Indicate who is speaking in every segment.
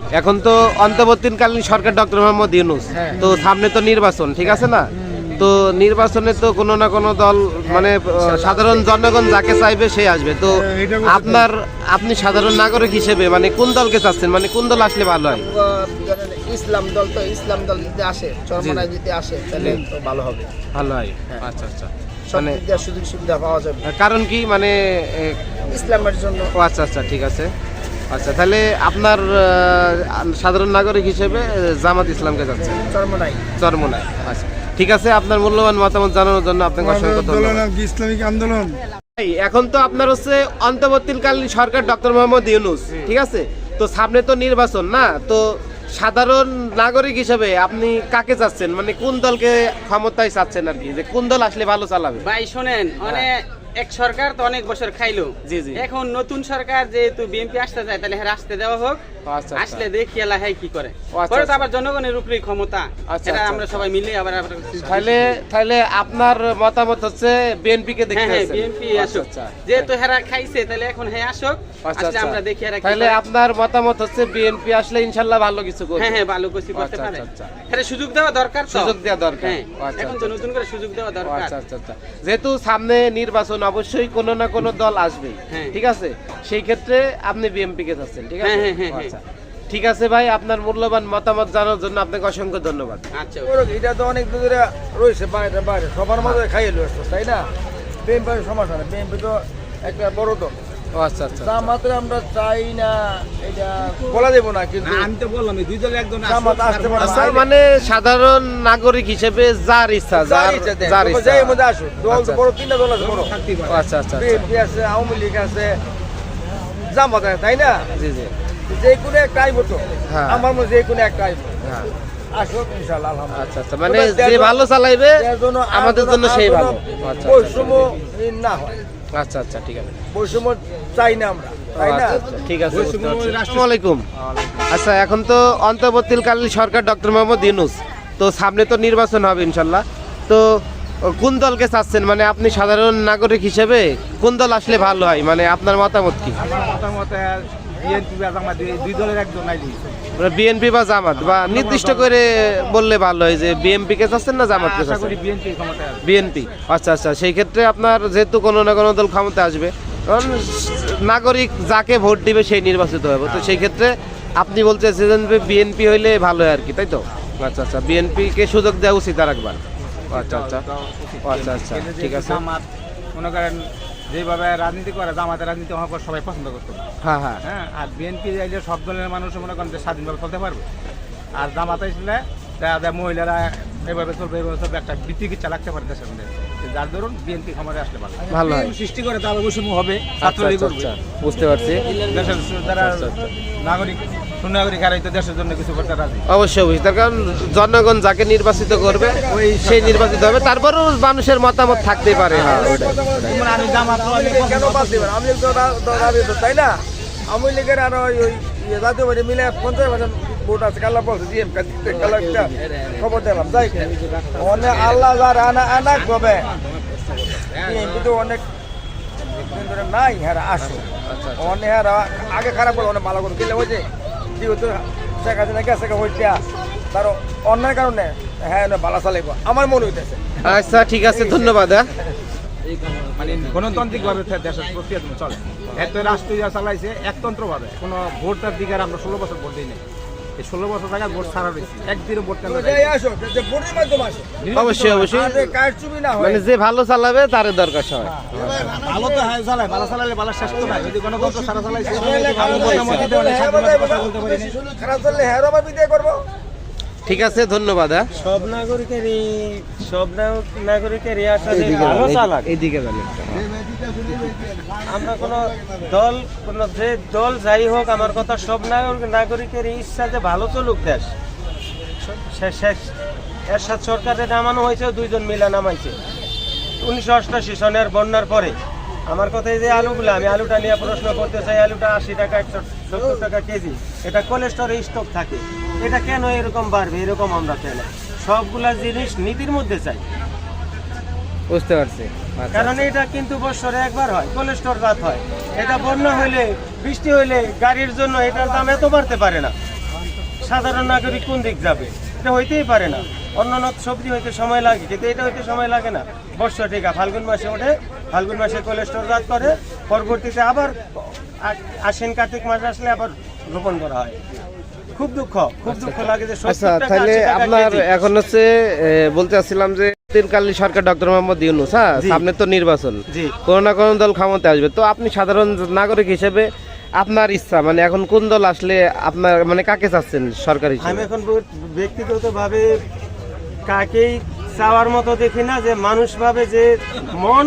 Speaker 1: এখন তো অন্তর্বর্তীকালীন সরকার ডক্টর মোহাম্মদ ইউনুস।
Speaker 2: হ্যাঁ।
Speaker 1: তো সামনে তো নির্বাচন ঠিক আছে না? তো নির্বাচনে তো কোনো না কোনো দল মানে সাধারণ জনগণ যাকে চাইবে সে আসবে। তো
Speaker 2: হ্যাঁ,
Speaker 1: আপনার আপনি সাধারণ নাগরিক হিসেবে মানে কোন দলকে চাচ্ছেন? মানে কোন দল আসলে ভালো হয়?
Speaker 3: ইসলাম দল তো ইসলাম দল যদি আসে চরমনায় যদি আসে তাহলে তো ভালো হবে।
Speaker 1: ভালো হয়।
Speaker 3: হ্যাঁ।
Speaker 1: আচ্ছা আচ্ছা। মানে
Speaker 3: সুযোগ সুবিধা পাওয়া যাবে।
Speaker 1: কারণ কি মানে
Speaker 3: ইসলামের জন্য।
Speaker 1: ও আচ্ছা আচ্ছা ঠিক আছে। আচ্ছা তাহলে আপনার সাধারণ নাগরিক হিসেবে জামাত ইসলামকে যাচ্ছে।
Speaker 3: চরমনাই।
Speaker 1: আচ্ছা। ঠিক আছে আপনার মূল্যবান মতামত জানানোর জন্য আপনাকে অসংখ্য ধন্যবাদ।
Speaker 2: ইসলামিক আন্দোলন।
Speaker 1: এখন তো আপনার হচ্ছে অন্তর্বর্তীকালীন সরকার ডক্টর মোহাম্মদ ইউনুস ঠিক আছে? তো সামনে তো নির্বাচন না? তো সাধারণ নাগরিক হিসেবে আপনি কাকে চাচ্ছেন? মানে কোন দলকে ক্ষমতায় চাচ্ছেন আর কি? যে কোন দল আসলে ভালো চালাবে?
Speaker 4: ভাই শোনেন অনেক এক সরকার তো অনেক বছর খাইলো
Speaker 1: জি, জি।
Speaker 4: এখন নতুন সরকার যেহেতু বিএনপি আসতে যায় তাহলে হ্যাঁ আসতে দেওয়া হোক
Speaker 1: আচ্ছা, আচ্ছা।
Speaker 4: আসলে দেখি এলা হ্যাঁ কি করে
Speaker 1: আচ্ছা,
Speaker 4: পরে তো। আবার জনগণের উপরেই ক্ষমতা এটা আমরা। সবাই মিলে আবার
Speaker 1: তাহলে তাহলে আপনার মতামত হচ্ছে বিএনপি কে
Speaker 4: হ্যাঁ
Speaker 1: দেখতে
Speaker 4: হ্যাঁ বিএনপি
Speaker 1: আচ্ছা,
Speaker 4: আসুক। যেহেতু হেরা খাইছে তাহলে এখন হ্যাঁ আসুক আসলে। আমরা দেখি এরা
Speaker 1: তাহলে আপনার মতামত হচ্ছে বিএনপি আসলে ইনশাল্লাহ ভালো কিছু করবে
Speaker 4: হ্যাঁ হ্যাঁ ভালো কিছু করতে পারে। হ্যাঁ সুযোগ দেওয়া দরকার তো।
Speaker 1: সুযোগ দেওয়া দরকার।
Speaker 4: হ্যাঁ এখন তো নতুন করে সুযোগ দেওয়া দরকার
Speaker 1: আচ্ছা আচ্ছা যেহেতু সামনে নির্বাচন অবশ্যই কোনো না কোনো দল আসবে।
Speaker 4: হ্যাঁ।
Speaker 1: ঠিক আছে? সেই ক্ষেত্রে আপনি বিএমপি কে যাচ্ছেন ঠিক আছে?
Speaker 4: হ্যাঁ, হ্যাঁ, হ্যাঁ,
Speaker 1: আচ্ছা। ঠিক আছে ভাই আপনার মূল্যবান মতামত জানার জন্য আপনাকে অসংখ্য ধন্যবাদ।
Speaker 4: আচ্ছা
Speaker 3: এটা তো অনেক দূরে রয়েছে বাইরে বাইরে। সবার মধ্যে খাইয়ে রয়েছে তাই না? বিএমপি সমস্যা না বিএনপি তো একটা বড় দল।
Speaker 1: আচ্ছা আচ্ছা
Speaker 3: জামাতের আমরা চাই না এটা বলা দেবো না কিন্তু
Speaker 2: আমি তো বললাম দুই দলের একজন
Speaker 3: জামাত আসতে পারে।
Speaker 1: আচ্ছা মানে সাধারণ নাগরিক হিসেবে যার ইচ্ছা যার যার ইচ্ছা
Speaker 3: যাই মধ্যে আসুক। দল তো
Speaker 1: আচ্ছা,
Speaker 3: বড় তিনটা দল আছে বড়।
Speaker 1: আচ্ছা আচ্ছা আচ্ছা।
Speaker 3: বিএনপি আছে আওয়ামী লীগ আছে জামাত আছে তাই না?
Speaker 1: জি জি।
Speaker 3: যে কোনো একটা আইব তো।
Speaker 1: হ্যাঁ।
Speaker 3: আমার মধ্যে যে কোনো একটা আইব।
Speaker 1: হ্যাঁ।
Speaker 3: আসুক ইনশাআল্লাহ আলহামদুলিল্লাহ।
Speaker 1: আচ্ছা আচ্ছা। মানে যে ভালো চালাইবে আমাদের জন্য সেই ভালো। আচ্ছা, আচ্ছা।
Speaker 3: না হয়।
Speaker 1: আচ্ছা আচ্ছা ঠিক আছে।
Speaker 3: বৈষম্য চাই না আমরা তাই না?
Speaker 1: আচ্ছা, আচ্ছা, ঠিক আছে আসসালামু আলাইকুম আচ্ছা এখন তো অন্তর্বর্তীকালীন সরকার ডক্টর মোহাম্মদ ইউনুস। তো সামনে তো নির্বাচন হবে ইনশাল্লাহ। তো কোন দলকে চাচ্ছেন? মানে আপনি সাধারণ নাগরিক হিসেবে কোন দল আসলে ভালো হয়? মানে আপনার মতামত কি?
Speaker 2: বিএনপি বা জামাত
Speaker 1: বিএনপি বা নির্দিষ্ট করে বললে ভালো হয় যে বিএনপি কে চাচ্ছেন না জামাত কে
Speaker 2: করি বিএনপি
Speaker 1: বিএনপি। আচ্ছা আচ্ছা সেই ক্ষেত্রে আপনার যেহেতু কোনো না কোনো দল ক্ষমতা আসবে কারণ নাগরিক যাকে ভোট দিবে সেই নির্বাচিত হবে। তো সেই ক্ষেত্রে আপনি বলতে চাইছেন বিএনপি হইলে ভালো হয় আর কি তাই তো? আচ্ছা আচ্ছা বিএনপিকে সুযোগ দেওয়া উচিত আর একবার আচ্ছা আচ্ছা। আচ্ছা আচ্ছা। ঠিক আছে।
Speaker 2: মনে করেন যেভাবে রাজনীতি করে জামাতে রাজনীতি আমার পর সবাই পছন্দ করতো।
Speaker 1: হ্যাঁ হ্যাঁ।
Speaker 2: হ্যাঁ আর বিএনপি চাইলে সব দলের মানুষ মনে করেন যে স্বাধীনভাবে চলতে পারবে। আর জামাতে আসলে দেখা যায় মহিলারা এভাবে চলবে এভাবে চলবে একটা বিচিকিৎসা চালাতে পারে দেশের মধ্যে। তো যার ধরুন বিএনপি ক্ষমতায় আসলে ভালো।
Speaker 1: ভালো
Speaker 2: সৃষ্টি করে তার অবশ্যই হবে
Speaker 1: আচ্ছা
Speaker 2: ছাত্রলীগ
Speaker 1: আচ্ছা
Speaker 2: করবে
Speaker 1: আচ্ছা বুঝতে পারছি।
Speaker 2: দেশের যারা। নাগরিক সুনাগরিক হারাই তো দেশের জন্য কিছু করতে রাজি।
Speaker 1: অবশ্যই অবশ্যই। তার কারণ জনগণ যাকে নির্বাচিত করবে ওই সেই নির্বাচিত হবে। তারপরেও মানুষের মতামত থাকতেই পারে হ্যাঁ ওটাই
Speaker 2: আমি জামাত
Speaker 3: কেন বাদ দিবেন? আমি তো রা- তো রাজনীতি তাই না? আওয়ামী লীগের আর ওই জাতীয় মিলে পঞ্চাশ পার্সেন্ট ভোট আছে কাল্লা বলছে জিএম কাল্লা একটা খবর দিলাম যাই অনেক আল্লাহ যার আনা আনা কবে বিএনপি অনেক নাই হ্যাঁ আসো। অনেক হ্যাঁ আগে খারাপ অনেক ভালো করে দিলে ওই যেহেতু শেখ হাসিনা গেছে হইটা তার অন্যায় কারণে হ্যাঁ ভালো চালাইব। আমার মনে হইতেছে।
Speaker 1: আচ্ছা ঠিক আছে ধন্যবাদ হ্যাঁ।
Speaker 2: মানে গণতান্ত্রিক ভাবে দেশের প্রক্রিয়া তুমি চলে। এত রাষ্ট্রীয় চালাইছে একতন্ত্র ভাবে কোনো ভোটার দিকে আর আমরা ষোলো বছর ভোট দিই নাই। ষোলো বছর টাকা ভোট ছাড়া রয়েছে একদিনও ভোট
Speaker 1: অবশ্যই অবশ্যই। মানে যে ভালো চালাবে তার দরকার সবাই।
Speaker 2: ভালো তো হয় চালায় ভালো চালালে ভালো শেষ তো নাই যদি গণতন্ত্র ছাড়া না।
Speaker 3: খারাপ চললে হ্যাঁ করব।
Speaker 1: ঠিক আছে ধন্যবাদ হ্যাঁ।
Speaker 5: সব নাগরিকেরই সব নাগ- নাগরিকেরই আশা ভালো চালাক।
Speaker 1: এইদিকে
Speaker 5: আমরা কোনো দল কোনো যে দল যাই হোক আমার কথা সব নাগরিক নাগরিকের ইচ্ছা যে ভালো চলুক দেশ। এরশাদ সরকারে নামানো হয়েছে দুইজন মিলা নামাইছে। উনিশশো অষ্টাশি সনের বন্যার পরে। আমার কথা এই যে আলুগুলো আমি আলুটা নিয়ে প্রশ্ন করতে চাই আলুটা আশি টাকা একশো সত্তর টাকা কেজি। এটা কোলেস্টরে স্টক থাকে। এটা কেন এরকম বাড়বে এরকম আমরা চাই না। সবগুলা জিনিস নীতির মধ্যে চাই।
Speaker 1: বুঝতে পারছি। আচ্ছা,
Speaker 5: কারণ এটা কিন্তু বছরে একবার হয় কোলেস্টোর রাত হয়। এটা বন্যা হইলে বৃষ্টি হইলে গাড়ির জন্য এটার দাম এত বাড়তে পারে না। সাধারণ নাগরিক কোন দিক যাবে? এটা হইতেই পারে না। অন্য অন্যান্য সবজি হইতে সময় লাগে কিন্তু এটা হইতে সময় লাগে না। বর্ষা টিকা ফাল্গুন মাসে ওঠে ফাল্গুন মাসে কোলেস্টোর জাত করে পরবর্তীতে আবার আশ্বিন কার্তিক মাস আসলে আবার রোপণ করা হয়। খুব দুঃখ খুব দুঃখ লাগে যে
Speaker 1: আচ্ছা তাহলে আপনার এখন হচ্ছে বলতে চাচ্ছিলাম যে সরকার ডক্টর মোহাম্মদ ইউনুস হ্যাঁ? সামনে তো নির্বাচন। কোনো না কোনো দল ক্ষমতা আসবে। তো আপনি সাধারণ নাগরিক হিসেবে আপনার ইচ্ছা মানে এখন কোন দল আসলে আপনার মানে কাকে চাচ্ছেন সরকার
Speaker 5: আমি
Speaker 1: হিসেবে
Speaker 5: এখন ব্যক্তিগতভাবে কাকেই চাওয়ার মতো দেখি না যে মানুষ ভাবে যে মন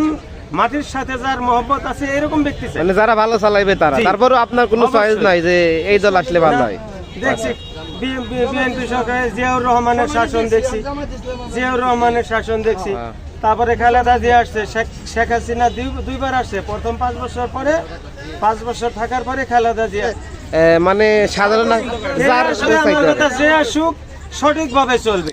Speaker 5: মাটির সাথে যার মহব্বত আছে এরকম ব্যক্তি
Speaker 1: মানে যারা ভালো চালাইবে তারা। তারপরও আপনার কোনো চয়েস নাই যে এই দল আসলে ভালো হয়।
Speaker 5: দেখছি বিএনপি সরকারে জিয়াউর রহমানের শাসন দেখছি। জিয়াউর রহমানের শাসন দেখছি। তারপরে খালেদা দিয়ে আসছে শেখ- হাসিনা দুই- দুইবার আসছে। প্রথম পাঁচ বছর পরে পাঁচ বছর থাকার পরে খালেদা জিয়া
Speaker 1: মানে সাধারণ
Speaker 5: যে আসুক সঠিকভাবে চলবে।